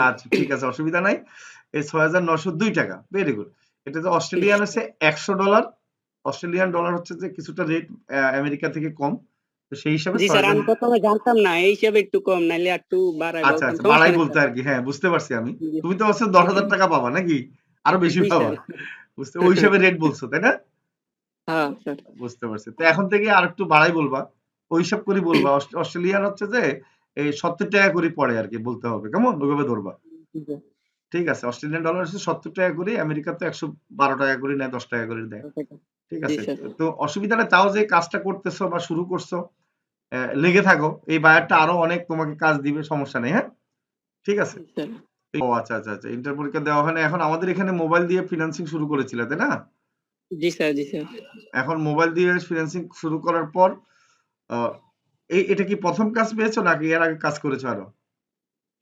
আচ্ছা ঠিক আছে অসুবিধা নাই। এই ছয় হাজার নশো দুই টাকা ভেরি গুড এটা যে অস্ট্রেলিয়ান হচ্ছে একশো ডলার অস্ট্রেলিয়ান ডলার হচ্ছে যে কিছুটা রেট আমেরিকা থেকে কম। তো সেই হিসাবে জি স্যার আমি প্রথমে জানতাম না এই হিসাবে একটু কম নাইলে একটু বাড়াই আচ্ছা আচ্ছা বাড়াই বলতে আর কি হ্যাঁ বুঝতে পারছি আমি। তুমি তো হচ্ছে দশ হাজার টাকা পাবা নাকি? আরও বেশি পাবা। বুঝতে ওই হিসাবে রেট বলছো তাই না? হ্যাঁ বুঝতে পারছি। তো এখন থেকে আর একটু বাড়াই বলবা। ওই হিসাব করে বলবা অস্ট- অস্ট্রেলিয়ান হচ্ছে যে এই সত্তর টাকা করে পড়ে আর কি বলতে হবে। কেমন? ওইভাবে ধরবা। ঠিক আছে। অস্ট্রেলিয়ান ডলার হচ্ছে সত্তর টাকা করে আমেরিকা তো একশো বারো টাকা করে নেয় দশ টাকা করে দেয়। ঠিক আছে? তো অসুবিধা নেই তাও যে কাজটা করতেছো বা শুরু করছ লেগে থাকো। এই বায়ারটা আরও অনেক তোমাকে কাজ দিবে সমস্যা নেই হ্যাঁ? ঠিক আছে? ও আচ্ছা আচ্ছা আচ্ছা ইন্টার পরীক্ষা দেওয়া হয় না। এখন আমাদের এখানে মোবাইল দিয়ে ফিনান্সিং শুরু করেছিল তাই না? জি স্যার জি স্যার। এখন মোবাইল দিয়ে ফিনান্সিং শুরু করার পর এটা কি প্রথম কাজ পেয়েছ নাকি এর আগে কাজ করেছ আরও?